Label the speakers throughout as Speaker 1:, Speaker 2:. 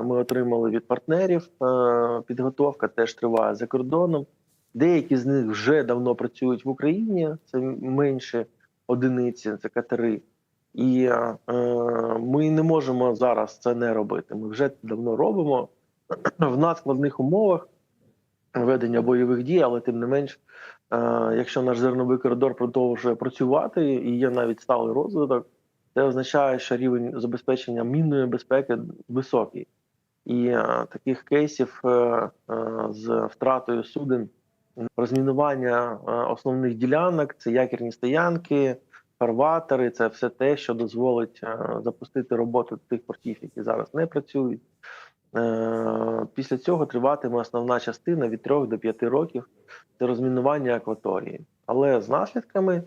Speaker 1: ми отримали від партнерів. Е, Підготовка теж триває за кордоном. Деякі з них вже давно працюють в Україні. Це менше одиниці, це катери. І е, ми не можемо зараз це не робити. Ми вже давно робимо в надскладних умовах ведення бойових дій, але тим не менш, е, якщо наш зерновий коридор продовжує працювати і є навіть сталий розвиток, це означає, що рівень забезпечення мінної безпеки високий. І е, таких кейсів е, е, з втратою суден, розмінування основних ділянок, це якірні стоянки, фарватери, це все те, що дозволить запустити роботу тих портів, які зараз не працюють. Після цього триватиме основна частина від 3 до 5 років це розмінування акваторії. Але з наслідками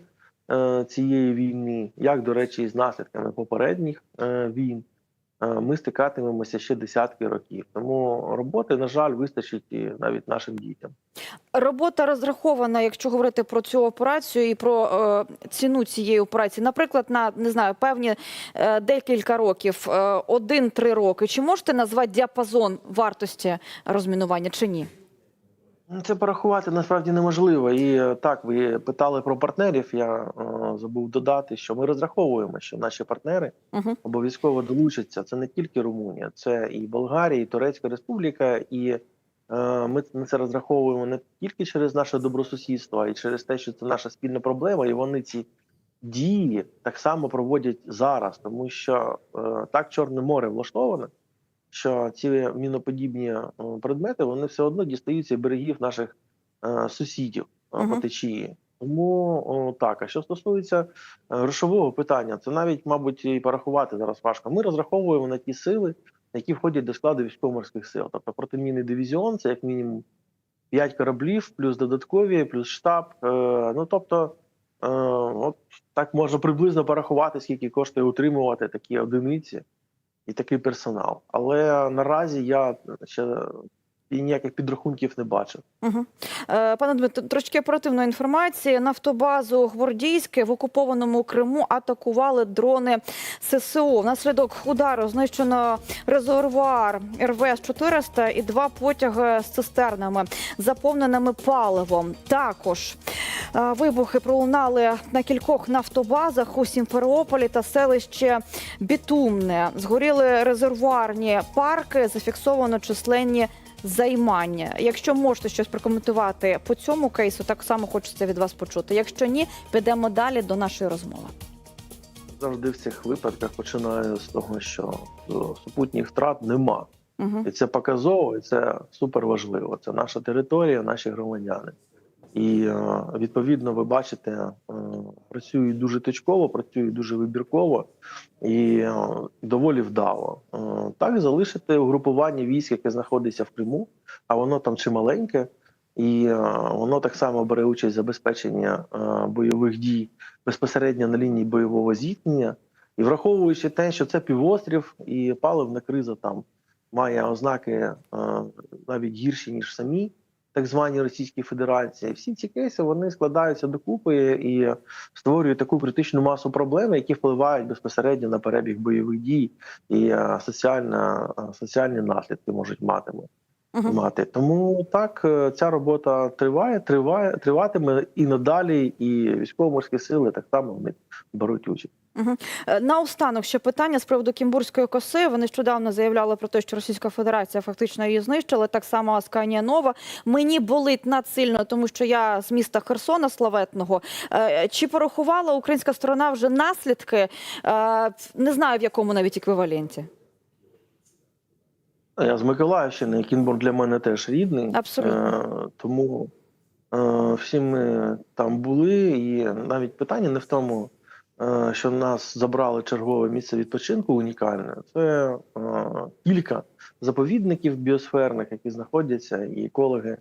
Speaker 1: цієї війни, як до речі, і з наслідками попередніх війн, ми стикатимемося ще десятки років. Тому роботи, на жаль, вистачить і навіть нашим дітям.
Speaker 2: Робота розрахована, якщо говорити про цю операцію і про е, ціну цієї операції, наприклад, на не знаю, певні е, декілька років, е, один-три роки. Чи можете назвати діапазон вартості розмінування чи ні?
Speaker 1: Ну, Це порахувати насправді неможливо. І е, так, ви питали про партнерів. Я е, забув додати, що ми розраховуємо, що наші партнери
Speaker 2: Угу.
Speaker 1: обов'язково долучаться. Це не тільки Румунія, це і Болгарія, і Турецька Республіка. І е, ми на це розраховуємо не тільки через наше добросусідство, а й через те, що це наша спільна проблема, і вони ці дії так само проводять зараз, тому що е, так Чорне море влаштоване, що ці міноподібні е, предмети вони все одно дістаються берегів наших е, сусідів
Speaker 2: Мгм.
Speaker 1: по течії. Тому о, так, а що стосується грошового питання, це навіть, мабуть, і порахувати зараз важко. Ми розраховуємо на ті сили, які входять до складу військово-морських сил. Тобто протимінний дивізіон це як мінімум 5 кораблів, плюс додаткові, плюс штаб. Е, ну тобто, е, от так можна приблизно порахувати, скільки коштує утримувати такі одиниці і такий персонал. Але наразі я ще і ніяких підрахунків не бачив.
Speaker 2: Угу. Пане Дмитро, трошки оперативної інформації. Нафтобазу Гвардійське в окупованому Криму атакували дрони ССО. Внаслідок удару знищено резервуар РВС 400 і два потяги з цистернами, заповненими паливом. Також е, вибухи пролунали на кількох нафтобазах у Сімферополі та селище Бітумне. Згоріли резервуарні парки, зафіксовано численні займання. Якщо можете щось прокоментувати по цьому кейсу, так само хочеться від вас почути. Якщо ні, підемо далі до нашої розмови.
Speaker 1: Завжди в цих випадках починаю з того, що е, супутніх втрат нема.
Speaker 2: Угу.
Speaker 1: І це показово, і це супер важливо. Це наша територія, наші громадяни. І е, відповідно, ви бачите, е, працюють дуже точково, працюють дуже вибірково і е, доволі вдало. Так залишити угрупування військ, яке знаходиться в Криму, а воно там чималеньке, і воно так само бере участь в забезпеченні бойових дій безпосередньо на лінії бойового зіткнення. І враховуючи те, що це півострів і паливна криза там має ознаки навіть гірші ніж самі так звані Російській Федерації. Всі ці кейси вони складаються докупи і створюють таку критичну масу проблем, які впливають безпосередньо на перебіг бойових дій і е, соціальна, е, соціальні наслідки можуть мати.
Speaker 2: Угу.
Speaker 1: мати. Тому так е, ця робота триває, триває, триватиме і надалі, і військово-морські сили так само в них беруть участь.
Speaker 2: Угу. Наостанок ще питання з приводу Кімбурської коси. Вони нещодавно заявляли про те, що Російська Федерація фактично її знищила. Так само Асканія Нова. Мені болить надсильно, тому що я з міста Херсона Славетного. Е, Чи порахувала українська сторона вже наслідки? Е, Не знаю в якому навіть еквіваленті.
Speaker 1: Я з Миколаївщини, Кінбурн для мене теж рідний.
Speaker 2: Абсолютно.
Speaker 1: Е, тому е, всі ми там були, і навіть питання не в тому, е, що нас забрали чергове місце відпочинку унікальне. Це е, кілька заповідників біосферних, які знаходяться, і екологи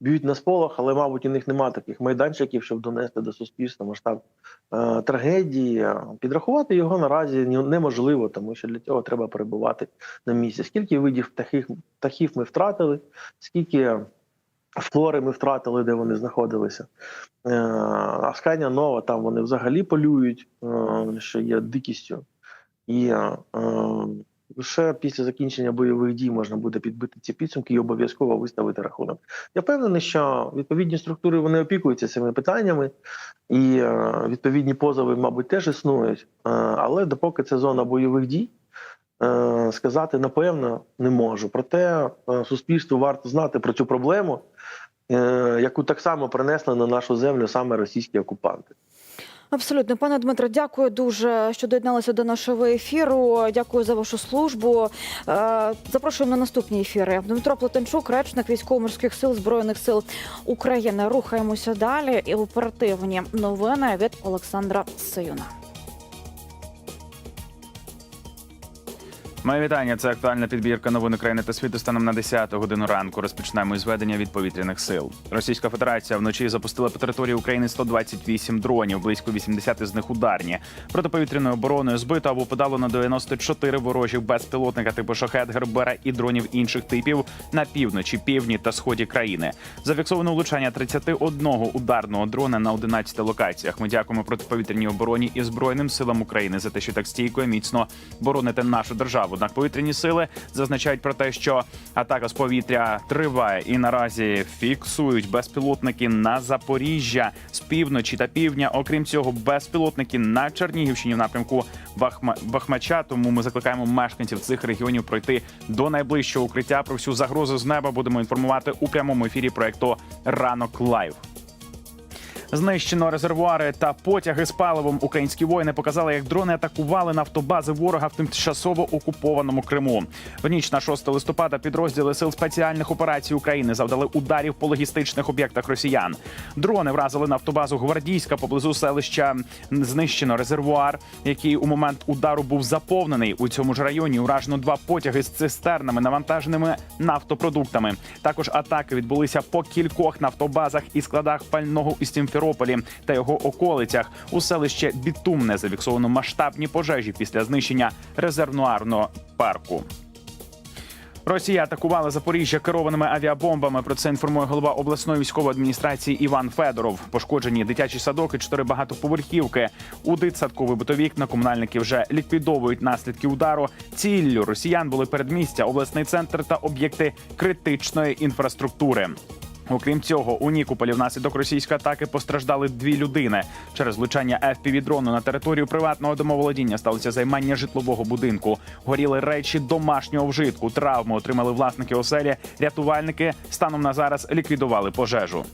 Speaker 1: б'ють на сполох, але, мабуть, у них немає таких майданчиків, щоб донести до суспільства масштаб е, трагедії. Підрахувати його наразі неможливо, тому що для цього треба перебувати на місці. Скільки видів птахів, птахів ми втратили, скільки флори ми втратили, де вони знаходилися. Е, Аскання нова, там вони взагалі полюють, е, що є дикістю. І е, лише після закінчення бойових дій можна буде підбити ці підсумки і обов'язково виставити рахунок. Я впевнений, що відповідні структури вони опікуються цими питаннями, і відповідні позови, мабуть, теж існують. Але допоки це зона бойових дій, сказати напевно не можу. Проте е, суспільству варто знати про цю проблему, е, яку так само принесли на нашу землю саме російські окупанти.
Speaker 2: Абсолютно, пане Дмитро, дякую дуже, що доєдналися до нашого ефіру. Дякую за вашу службу. Е, Запрошуємо на наступні ефіри. Дмитро Плетенчук, речник військово-морських сил збройних сил України. Рухаємося далі. І оперативні новини від Олександра Сиюна.
Speaker 3: Моє вітання. Це актуальна підбірка новин України та світу станом на 10 годину ранку. Розпочинаємо із ведення від повітряних сил. Російська Федерація вночі запустила по території України 128 дронів, близько 80 з них ударні. Протиповітряною обороною збито або подало на 94 ворожих безпілотника типу шахет, гербера і дронів інших типів на півночі, півдні та сході країни. Зафіксовано влучання 31 ударного дрона на 11 локаціях. Ми дякуємо протиповітряній обороні і збройним силам України за те, що так стійко і міцно бороните нашу державу. Однак повітряні сили зазначають про те, що атака з повітря триває і наразі фіксують безпілотники на Запоріжжя з півночі та півдня. Окрім цього, безпілотники на Чернігівщині в напрямку Бахма... Бахмача. Тому ми закликаємо мешканців цих регіонів пройти до найближчого укриття. Про всю загрозу з неба будемо інформувати у прямому ефірі проекту Ранок Лайв. Знищено резервуари та потяги з паливом. Українські воїни показали, як дрони атакували нафтобази ворога в тимчасово окупованому Криму. В ніч на 6 листопада підрозділи сил спеціальних операцій України завдали ударів по логістичних об'єктах росіян. Дрони вразили нафтобазу Гвардійська поблизу селища. Знищено резервуар, який у момент удару був заповнений. У цьому ж районі уражено два потяги з цистернами, навантаженими нафтопродуктами. Також атаки відбулися по кількох нафтобазах і складах пального у Сімферополі та його околицях. У селище Бітумне зафіксовано масштабні пожежі після знищення резервуарного парку. Росія атакувала Запоріжжя керованими авіабомбами. Про це інформує голова обласної військової адміністрації Іван Федоров. Пошкоджені дитячі садок і чотири багатоповерхівки. У дитсадку вибито вікна. Комунальники вже ліквідовують наслідки удару. Ціллю росіян були передмістя, обласний центр та об'єкти критичної інфраструктури. Окрім цього, у Нікополі внаслідок російської атаки постраждали дві людини. Через влучання FPV-дрону на територію приватного домоволодіння сталося займання житлового будинку. Горіли речі домашнього вжитку. Травми отримали власники оселі. Рятувальники станом на зараз ліквідували пожежу.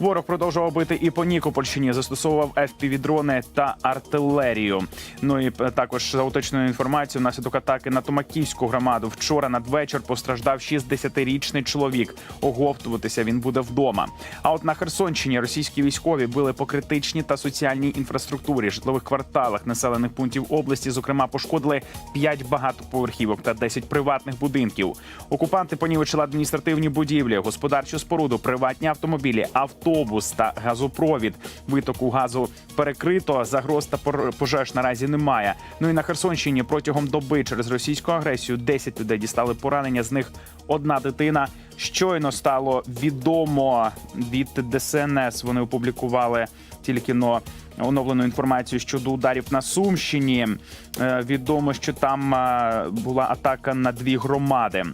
Speaker 3: Ворог продовжував бити і по Нікопольщині, застосовував FPV-дрони та артилерію. Ну і е, також за уточненою інформацією, внаслідок атаки на Томаківську громаду вчора надвечір постраждав 60-річний чоловік. Оговтуватися він буде вдома. А от на Херсонщині російські військові били по критичній та соціальній інфраструктурі, житлових кварталах населених пунктів області. Зокрема, пошкодили 5 багатоповерхівок та 10 приватних будинків. Окупанти понівечили адміністративні будівлі, господарчу споруду, приватні автомобілі, автобус та газопровід. Витоку газу перекрито. Загроз та пожеж наразі немає. Ну і на Херсонщині протягом доби через російську агресію 10 людей дістали поранення. З них одна дитина. Щойно стало відомо від ДСНС. Вони опублікували тільки но оновлену інформацію щодо ударів на Сумщині. Е, Відомо, що там е, була атака на дві громади.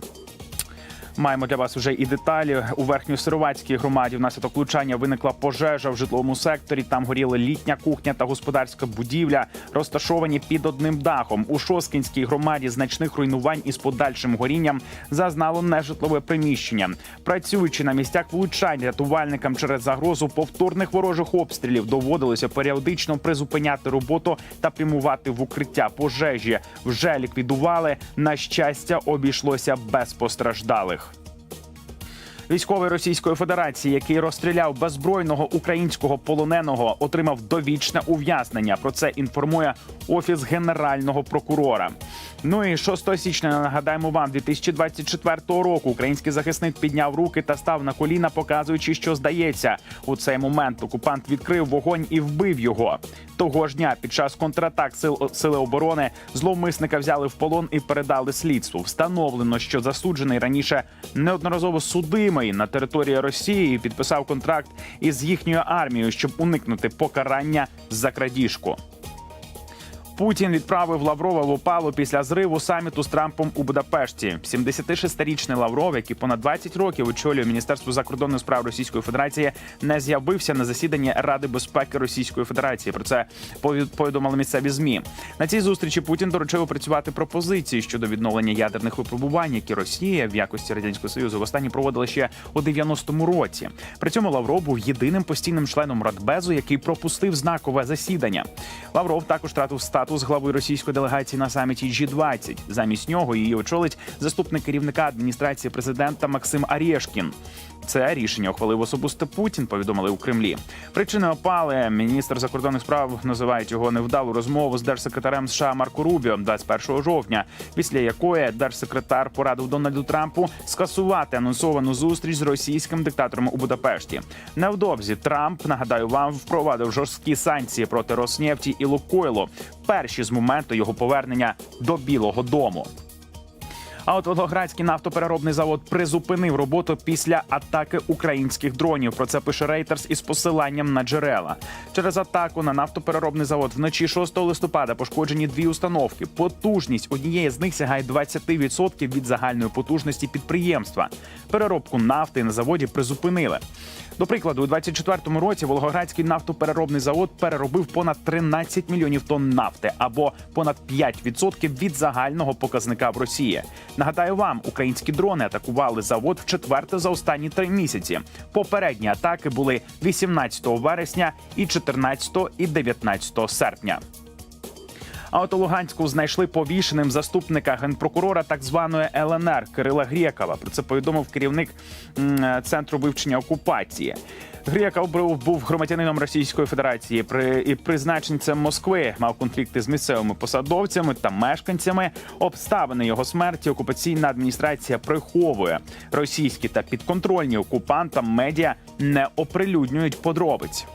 Speaker 3: Маємо для вас уже і деталі. У верхньосировацькій громаді внаслідок влучання виникла пожежа в житловому секторі. Там горіли літня кухня та господарська будівля, розташовані під одним дахом. У Шоскінській громаді значних руйнувань із подальшим горінням зазнало нежитлове приміщення. Працюючи на місцях влучань, рятувальникам через загрозу повторних ворожих обстрілів доводилося періодично призупиняти роботу та прямувати в укриття пожежі. Вже ліквідували. На щастя, обійшлося без постраждалих. Військовий Російської Федерації, який розстріляв беззбройного українського полоненого, отримав довічне ув'язнення. Про це інформує офіс генерального прокурора. Ну і 6 січня нагадаємо вам, 2024 року український захисник підняв руки та став на коліна, показуючи, що здається, у цей момент окупант відкрив вогонь і вбив його. Того ж дня під час контратак сил сили оборони зловмисника взяли в полон і передали слідству. Встановлено, що засуджений раніше неодноразово судимий на території Росії підписав контракт із їхньою армією, щоб уникнути покарання за крадіжку. Путін відправив Лаврова в опалу після зриву саміту з Трампом у Будапешті. 76-річний Лавров, який понад 20 років очолює Міністерство закордонних справ Російської Федерації, не з'явився на засіданні Ради безпеки Російської Федерації. Про це повід- повідомили місцеві змі. На цій зустрічі Путін доручив опрацювати пропозиції щодо відновлення ядерних випробувань, які Росія в якості радянського союзу востаннє проводила ще у 90-му році. При цьому Лавров був єдиним постійним членом Радбезу, який пропустив знакове засідання. Лавров також втратив статус глави російської делегації на саміті G20. Замість нього її очолить заступник керівника адміністрації президента Максим Арєшкін. Це рішення ухвалив особисто Путін. Повідомили у Кремлі. Причини опали міністр закордонних справ називають його невдалу розмову з держсекретарем США Марко Рубіо 21 жовтня, після якої держсекретар порадив Дональду Трампу скасувати анонсовану зустріч з російським диктатором у Будапешті. Невдовзі Трамп нагадаю вам впровадив жорсткі санкції проти Роснефті і Лукойлу. Перші з моменту його повернення до Білого Дому. А от Волгоградський нафтопереробний завод призупинив роботу після атаки українських дронів. Про це пише Reuters із посиланням на джерела. Через атаку на нафтопереробний завод вночі 6 листопада пошкоджені дві установки. Потужність однієї з них сягає 20% від загальної потужності підприємства. Переробку нафти на заводі призупинили. До прикладу, у 24-му році Волгоградський нафтопереробний завод переробив понад 13 мільйонів тонн нафти або понад 5% від загального показника в Росії. Нагадаю вам, українські дрони атакували завод вчетверте за останні три місяці. Попередні атаки були 18 вересня і 14 і 19 серпня. А от у Луганську знайшли повішеним заступника генпрокурора так званої ЛНР Кирила Грєкова. Про це повідомив керівник центру вивчення окупації. Грєков був, громадянином Російської Федерації при призначенцем Москви. Мав конфлікти з місцевими посадовцями та мешканцями. Обставини його смерті окупаційна адміністрація приховує. Російські та підконтрольні окупантам медіа не оприлюднюють подробиць.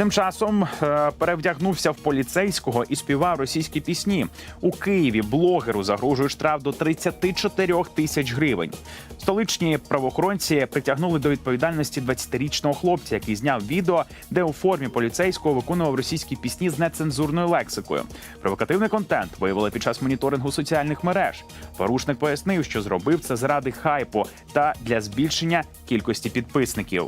Speaker 3: Тим часом е, перевдягнувся в поліцейського і співав російські пісні. У Києві блогеру загрожує штраф до 34 тисяч гривень. Столичні правоохоронці притягнули до відповідальності 20-річного хлопця, який зняв відео, де у формі поліцейського виконував російські пісні з нецензурною лексикою. Провокативний контент виявили під час моніторингу соціальних мереж. Порушник пояснив, що зробив це заради хайпу та для збільшення кількості підписників.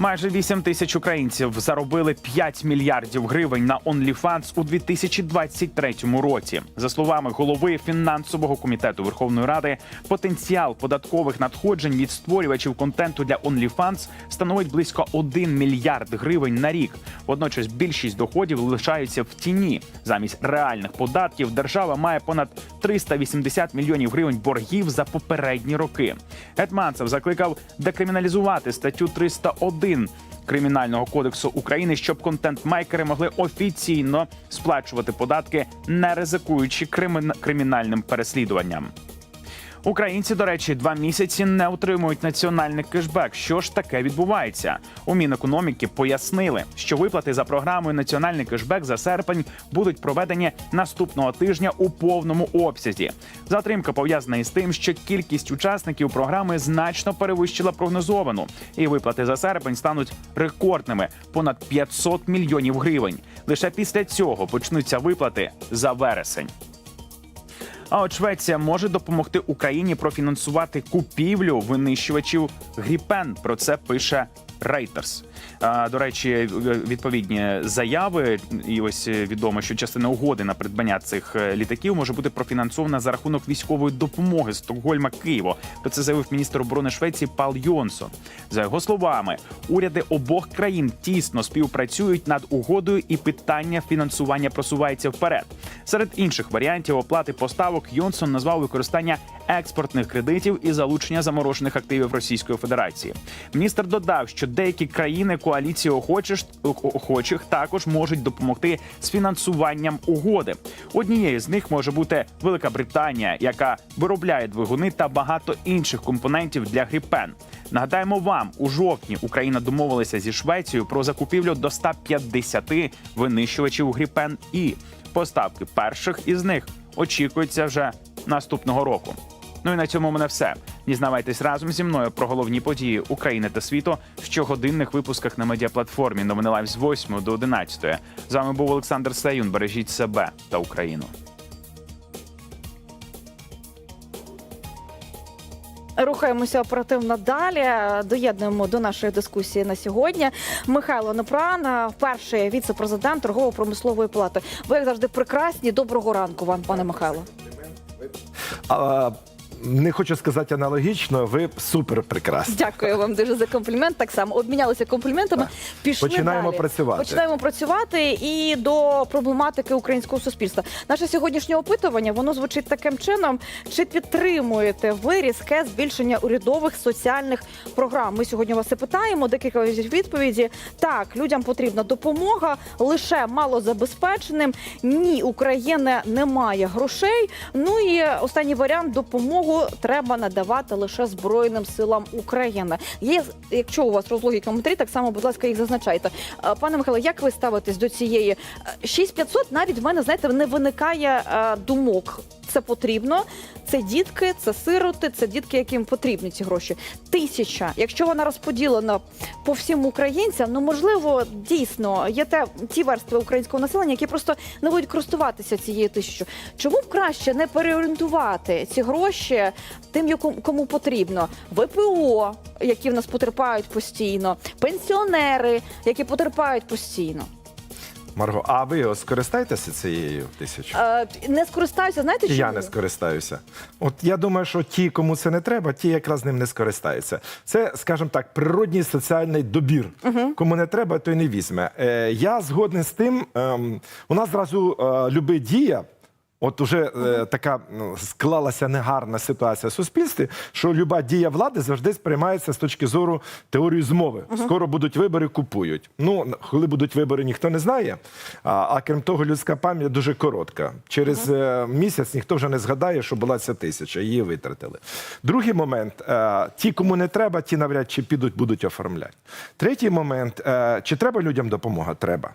Speaker 3: Майже 8 тисяч українців заробили 5 мільярдів гривень на OnlyFans у 2023 році. За словами голови фінансового комітету Верховної Ради, потенціал податкових надходжень від створювачів контенту для OnlyFans становить близько 1 мільярд гривень на рік. Водночас більшість доходів лишаються в тіні. Замість реальних податків держава має понад 380 мільйонів гривень боргів за попередні роки. Гетманцев закликав декриміналізувати статтю 301 Кримінального кодексу України, щоб контент-мейкери могли офіційно сплачувати податки, не ризикуючи кримін- кримінальним переслідуванням. Українці, до речі, два місяці не отримують національний кешбек. Що ж таке відбувається? У Мінекономіки пояснили, що виплати за програмою Національний кешбек за серпень будуть проведені наступного тижня у повному обсязі. Затримка пов'язана із тим, що кількість учасників програми значно перевищила прогнозовану, і виплати за серпень стануть рекордними понад 500 мільйонів гривень. Лише після цього почнуться виплати за вересень. А от Швеція може допомогти Україні профінансувати купівлю винищувачів Гріпен. Про це пише Reuters. До речі, відповідні заяви, і ось відомо, що частина угоди на придбання цих е, літаків може бути профінансована за рахунок військової допомоги Стокгольма Києво. Про це заявив міністр оборони Швеції Пал Йонсон. За його словами, уряди обох країн тісно співпрацюють над угодою, і питання фінансування просувається вперед. Серед інших варіантів оплати поставок Йонсон назвав використання експортних кредитів і залучення заморожених активів Російської Федерації. Міністр додав, що деякі країни коаліції охочих, охочих також можуть допомогти з фінансуванням угоди. Однією з них може бути Велика Британія, яка виробляє двигуни та багато інших компонентів для гріпен. Нагадаємо вам, у жовтні Україна домовилася зі Швецією про закупівлю до 150 винищувачів гріпен і поставки перших із них очікуються вже наступного року. Ну і на цьому в мене все. Дізнавайтесь разом зі мною про головні події України та світу в щогодинних випусках на медіаплатформі. Новини Лайв з 8 до 11. З вами був Олександр Саюн. Бережіть себе та Україну.
Speaker 2: Рухаємося оперативно далі. Доєднуємо до нашої дискусії на сьогодні. Михайло Непран, перший віце-президент торгово-промислової палати. Ви як завжди прекрасні. Доброго ранку вам, пане Михайло.
Speaker 4: А, не хочу сказати аналогічно, ви супер прекрасні.
Speaker 2: Дякую вам дуже за комплімент. Так само обмінялися компліментами. Пішли
Speaker 4: Починаємо
Speaker 2: далі.
Speaker 4: працювати.
Speaker 2: Починаємо працювати і до проблематики українського суспільства. Наше сьогоднішнє опитування воно звучить таким чином: чи підтримуєте ви різке збільшення урядових соціальних програм? Ми сьогодні вас і питаємо. Декілька відповіді. Так, людям потрібна допомога лише малозабезпеченим. Ні, України немає грошей. Ну і останній варіант допомогу треба надавати лише Збройним силам України. Є, якщо у вас розлогі коментарі, так само, будь ласка, їх зазначайте. Е, Пане Михайло, як ви ставитесь до цієї Е, 6500 Навіть в мене знаєте, не виникає е, думок. Це потрібно. Це дітки, це сироти, це дітки, яким потрібні ці гроші. Тисяча. Якщо вона розподілена по всім українцям, ну можливо, дійсно є те ті верстви українського населення, які просто не будуть користуватися цією тисячою. Чому б краще не переорієнтувати ці гроші тим, кому потрібно? ВПО, які в нас потерпають постійно, пенсіонери, які потерпають постійно.
Speaker 4: Марго, а ви скористаєтеся цією тисячою?
Speaker 2: Е, не скористаюся. Знаєте, чому?
Speaker 4: я не скористаюся. От я думаю, що ті, кому це не треба, ті якраз ним не скористаються. Це, скажімо так, природній соціальний добір. Кому не треба, той не візьме. Е, я згоден з тим, е, у нас зразу е, люби дія. От уже е, така ну, склалася негарна ситуація в суспільстві, що люба дія влади завжди сприймається з точки зору теорії змови. Скоро будуть вибори, купують. Ну, коли будуть вибори, ніхто не знає. А, а крім того, людська пам'ять дуже коротка. Через е, місяць ніхто вже не згадає, що була ця тисяча, її витратили. Другий момент: е, ті, кому не треба, ті навряд чи підуть, будуть оформляти. Третій момент: е, чи треба людям допомога? Треба.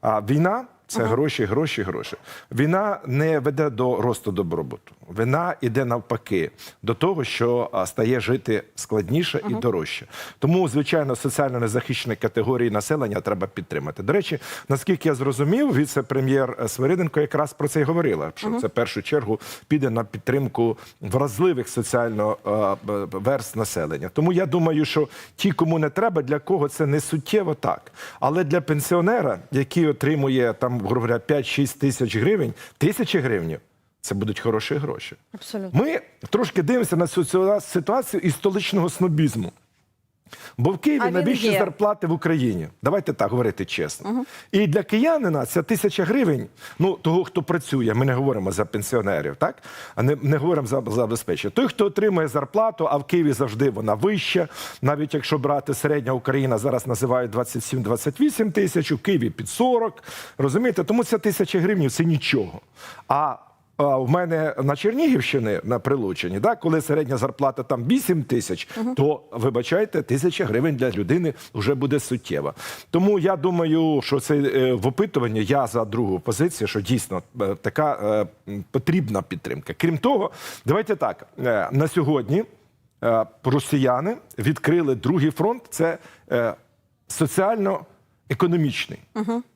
Speaker 4: А війна це гроші, гроші, гроші. Війна не веде до росту добробуту. Війна йде навпаки до того, що стає жити складніше і дорожче. Тому, звичайно, соціально незахищені категорії населення треба підтримати. До речі, наскільки я зрозумів, віце-прем'єр е, Свириденко якраз про це й говорила. Що це в першу чергу піде на підтримку вразливих соціально е, верст населення. Тому я думаю, що ті, кому не треба, для кого це не суттєво так. Але для пенсіонера, який отримує там, грубо говоря, 5-6 тисяч гривень, тисячі гривень, це будуть хороші гроші.
Speaker 2: Абсолютно.
Speaker 4: Ми трошки дивимося на цю ситуацію із столичного снобізму. Бо в Києві найбільші
Speaker 2: є.
Speaker 4: зарплати в Україні. Давайте так говорити чесно. І для киянина ця тисяча гривень, ну того, хто працює, ми не говоримо за пенсіонерів, так? А не, не говоримо за забезпечення. Той, хто отримує зарплату, а в Києві завжди вона вища. Навіть якщо брати середня Україна, зараз називають 27-28 тисяч, у Києві під 40. Розумієте? Тому ця тисяча гривень це нічого. А в мене на Чернігівщині на Прилучині, да, коли середня зарплата там 8 тисяч, то вибачайте, тисяча гривень для людини вже буде суттєва. Тому я думаю, що це е, в опитуванні я за другу позицію, що дійсно е, така е, потрібна підтримка. Крім того, давайте так е, на сьогодні е, росіяни відкрили другий фронт. Це е, соціально. Економічний,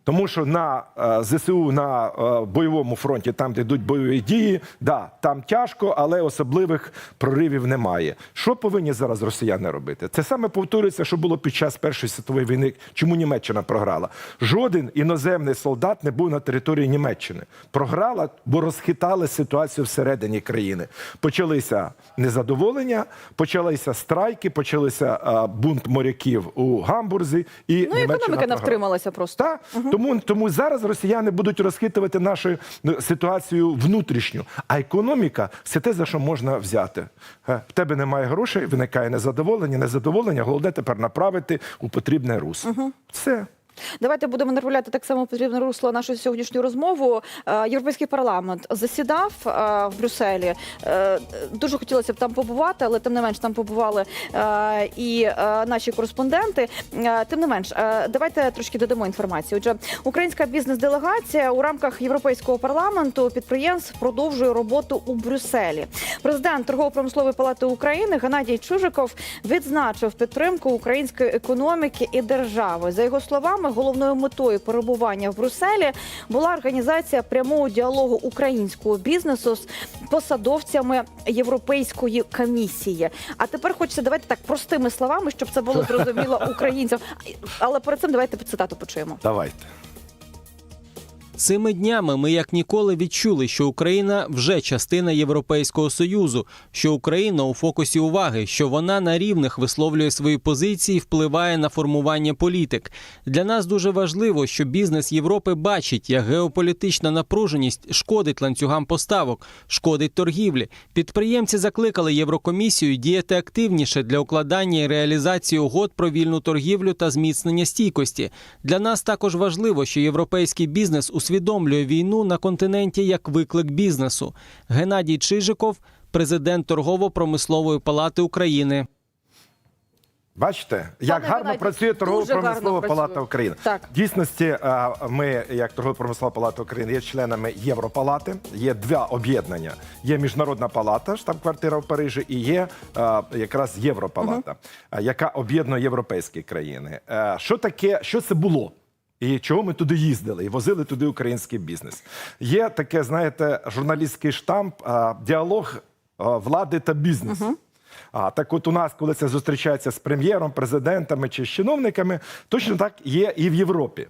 Speaker 4: тому що на е, ЗСУ на е, бойовому фронті, там де йдуть бойові дії, да, там тяжко, але особливих проривів немає. Що повинні зараз росіяни робити? Це саме повторюється, що було під час Першої світової війни. Чому Німеччина програла? Жоден іноземний солдат не був на території Німеччини. Програла, бо розхитали ситуацію всередині країни. Почалися незадоволення, почалися страйки, почалися е, бунт моряків у Гамбурзі, і
Speaker 2: Ну,
Speaker 4: Німеччина
Speaker 2: економіка. Втрималася просто.
Speaker 4: Так, тому, тому зараз росіяни будуть розхитувати нашу ну, ситуацію внутрішню. А економіка це те, за що можна взяти. Е, В тебе немає грошей, виникає незадоволення, незадоволення, головне тепер направити у потрібне русло. Все.
Speaker 2: Давайте будемо направляти так само потрібне русло нашу сьогоднішню розмову. Е, Європейський парламент засідав е, в Брюсселі. Е, Дуже хотілося б там побувати, але тим не менш там побували і наші кореспонденти. Тим не менш, давайте трошки додамо інформацію. Отже, українська бізнес-делегація у рамках Європейського парламенту підприємств продовжує роботу у Брюсселі. Президент торгово-промислової палати України Геннадій Чужиков відзначив підтримку української економіки і держави. За його словами, головною метою перебування в Брюсселі була організація прямого діалогу українського бізнесу з посадовцями Європейської комісії. А тепер хочеться давайте так простими словами, щоб це було зрозуміло українцям. Але перед цим давайте цитату почуємо.
Speaker 4: Давайте.
Speaker 5: Цими днями ми як ніколи відчули, що Україна вже частина Європейського союзу, що Україна у фокусі уваги, що вона на рівних висловлює свої позиції, впливає на формування політик. Для нас дуже важливо, що бізнес Європи бачить, як геополітична напруженість шкодить ланцюгам поставок, шкодить торгівлі. Підприємці закликали Єврокомісію діяти активніше для укладання і реалізації угод про вільну торгівлю та зміцнення стійкості. Для нас також важливо, що європейський бізнес усвідомлює війну на континенті як виклик бізнесу. Геннадій Чижиков, президент торгово-промислової палати України.
Speaker 4: Бачите, як гарно
Speaker 2: Геннадій,
Speaker 4: працює торгово-промислова палата
Speaker 2: працює.
Speaker 4: України.
Speaker 2: Так.
Speaker 4: В дійсності, е, ми, як торгово-промислова палата України, є членами Європалати. Є два об'єднання. Є міжнародна палата, штаб-квартира в Парижі, і є е, якраз Європалата, е, яка об'єднує європейські країни. Е, Що таке, що це було? І чого ми туди їздили і возили туди український бізнес? Є таке, знаєте, журналістський штамп, діалог влади та бізнесу. А так, от у нас, коли це зустрічається з прем'єром, президентами чи з чиновниками, точно так є і в Європі.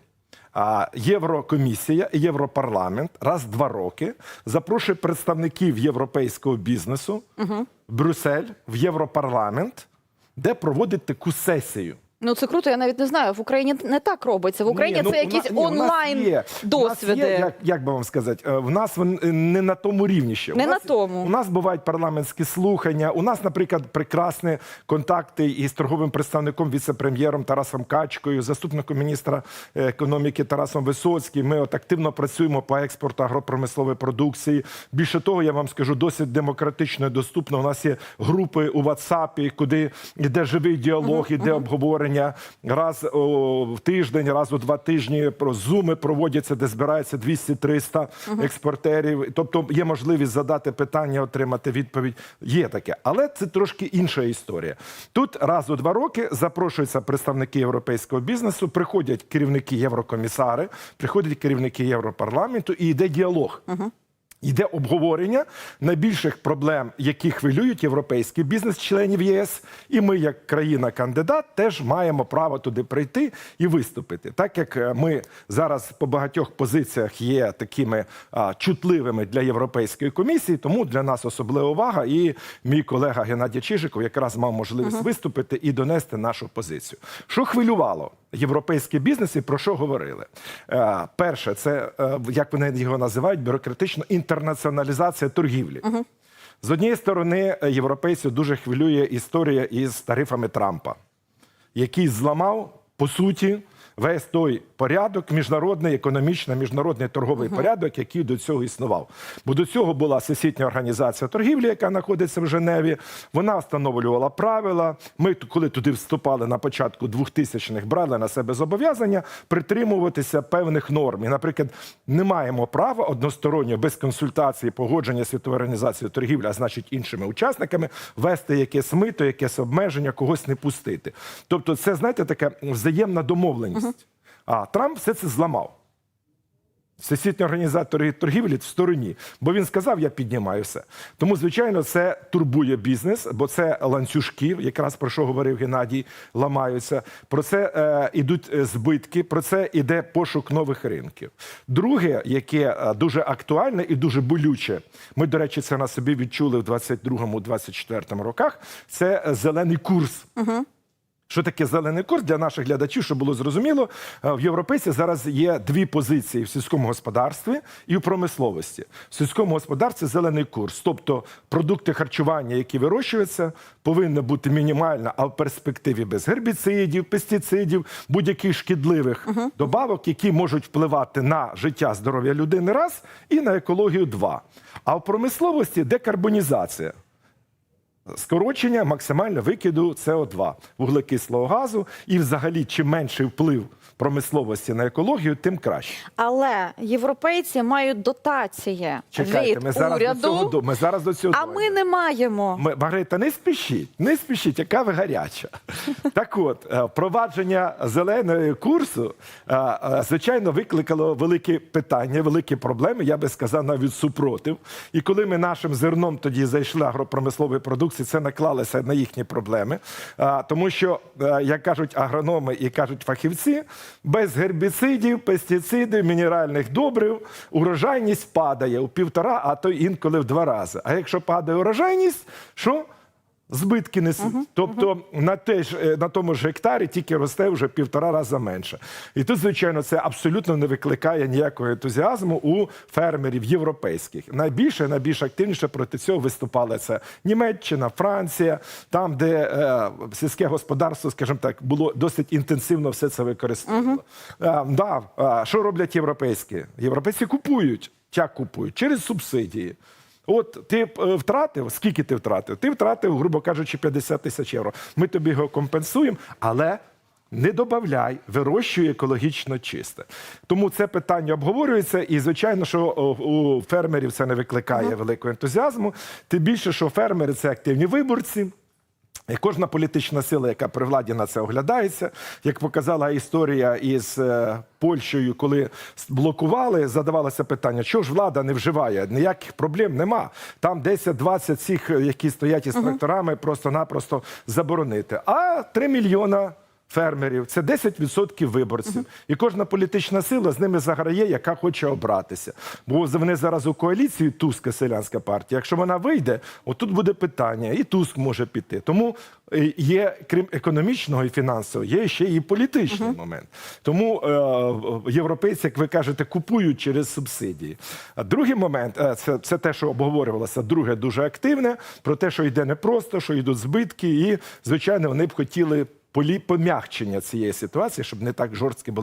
Speaker 4: А Єврокомісія і Європарламент раз в два роки запрошує представників європейського бізнесу в Брюссель, в Європарламент, де проводить таку сесію.
Speaker 2: Ну це круто. Я навіть не знаю. В Україні не так робиться. В Україні
Speaker 4: Ні, ну,
Speaker 2: це
Speaker 4: у
Speaker 2: якісь
Speaker 4: ні,
Speaker 2: онлайн
Speaker 4: є.
Speaker 2: Досвіди.
Speaker 4: є, як, як би вам сказати, е, в нас е, не на тому рівні ще.
Speaker 2: Не
Speaker 4: у
Speaker 2: на тому.
Speaker 4: У нас бувають парламентські слухання. У нас, наприклад, прекрасні контакти із торговим представником віце-прем'єром Тарасом Качкою, заступником міністра е, економіки Тарасом Висоцьким. Ми от активно працюємо по експорту агропромислової продукції. Більше того, я вам скажу, досить демократично і доступно. У нас є групи у WhatsApp, куди йде живий діалог, іде обговорення. Раз в тиждень, раз у два тижні про зуми проводяться, де збирається 200-300 експортерів. Тобто є можливість задати питання, отримати відповідь. Є таке, але це трошки інша історія. Тут раз у два роки запрошуються представники європейського бізнесу, приходять керівники єврокомісари, приходять керівники Європарламенту і йде діалог. Йде обговорення найбільших проблем, які хвилюють європейський бізнес членів ЄС, і ми, як країна-кандидат, теж маємо право туди прийти і виступити. Так як е, ми зараз по багатьох позиціях є такими а, чутливими для європейської комісії, тому для нас особлива увага. І мій колега Геннадій Чижиков якраз мав можливість виступити і донести нашу позицію. Що хвилювало? Європейський бізнес і про що говорили? Е, перше, це е, як вони його називають, бюрократична інтернаціоналізація торгівлі. З однієї сторони, е, європейців дуже хвилює історія із тарифами Трампа, який зламав по суті весь той порядок, міжнародний економічний, міжнародний торговий порядок, який до цього існував. Бо до цього була всесвітня організація торгівлі, яка знаходиться в Женеві. Вона встановлювала правила. Ми, коли туди вступали на початку 2000-х, брали на себе зобов'язання притримуватися певних норм. І, наприклад, не маємо права односторонньо без консультації, погодження світової організації торгівлі, а значить іншими учасниками, вести якесь мито, якесь обмеження, когось не пустити. Тобто, це знаєте, така взаємна домовленість. А Трамп все це зламав. Всесвітня організація торгівлі в стороні, бо він сказав, я піднімаю все. Тому, звичайно, це турбує бізнес, бо це ланцюжки, якраз про що говорив Геннадій, ламаються. Про це е, ідуть е, збитки, про це іде пошук нових ринків. Друге, яке е, дуже актуальне і дуже болюче, ми, до речі, це на собі відчули в 22-24 роках. Це е, зелений курс. Що таке зелений курс для наших глядачів, щоб було зрозуміло, е, в європейці зараз є дві позиції в сільському господарстві і в промисловості. В сільському господарстві зелений курс, тобто продукти харчування, які вирощуються, повинна бути мінімальна, а в перспективі без гербіцидів, пестицидів, будь-яких шкідливих добавок, які можуть впливати на життя здоров'я людини, раз і на екологію два. А в промисловості декарбонізація скорочення максимально викиду СО2, вуглекислого газу, і взагалі чим менший вплив промисловості на екологію, тим краще.
Speaker 2: Але європейці мають дотації
Speaker 4: Чекайте,
Speaker 2: від
Speaker 4: ми зараз
Speaker 2: уряду,
Speaker 4: до цього ми зараз до цього
Speaker 2: а
Speaker 4: дойдемо.
Speaker 2: ми не маємо.
Speaker 4: Ми, Маргарита, не спішіть, не спішіть, яка ви гаряча. Так от, е, впровадження зеленого курсу, е, е, звичайно, викликало великі питання, великі проблеми, я би сказав, навіть супротив. І коли ми нашим зерном тоді зайшли агропромислової продукції, це наклалося на їхні проблеми. Тому що, як кажуть агрономи і кажуть фахівці, без гербіцидів, пестицидів, мінеральних добрив урожайність падає у півтора, а то інколи в два рази. А якщо падає урожайність, що? Збитки несуть. Тобто на, те ж, е, на тому ж гектарі тільки росте вже півтора рази менше. І тут, звичайно, це абсолютно не викликає ніякого ентузіазму у фермерів європейських. Найбільше, найбільш активніше проти цього виступали це Німеччина, Франція, там, де е, сільське господарство, скажімо так, було досить інтенсивно все це використовувало. Е, да, е, що роблять європейські? Європейці купують. Як купують? Через субсидії. От ти е, втратив, скільки ти втратив? Ти втратив, грубо кажучи, 50 тисяч євро. Ми тобі його компенсуємо, але не додай, вирощуй екологічно чисте. Тому це питання обговорюється, і звичайно, що у фермерів це не викликає великого ентузіазму. Тим більше, що фермери це активні виборці. І кожна політична сила, яка при владі на це оглядається, як показала історія із е, Польщею, коли блокували, задавалося питання, чого ж влада не вживає? Ніяких проблем нема. Там 10-20 цих, які стоять із тракторами, просто-напросто заборонити. А 3 мільйона фермерів це 10% виборців. І кожна політична сила з ними заграє, яка хоче обратися. Бо вони зараз у коаліції Туска селянська партія. Якщо вона вийде, отут буде питання, і Туск може піти. Тому е, є, крім економічного і фінансового, є ще і політичний момент. Тому е, європейці, як ви кажете, купують через субсидії. А другий момент е, це, це те, що обговорювалося. Друге дуже активне, про те, що йде непросто, що йдуть збитки, і звичайно, вони б хотіли пом'якчення цієї ситуації, щоб не так жорсткі були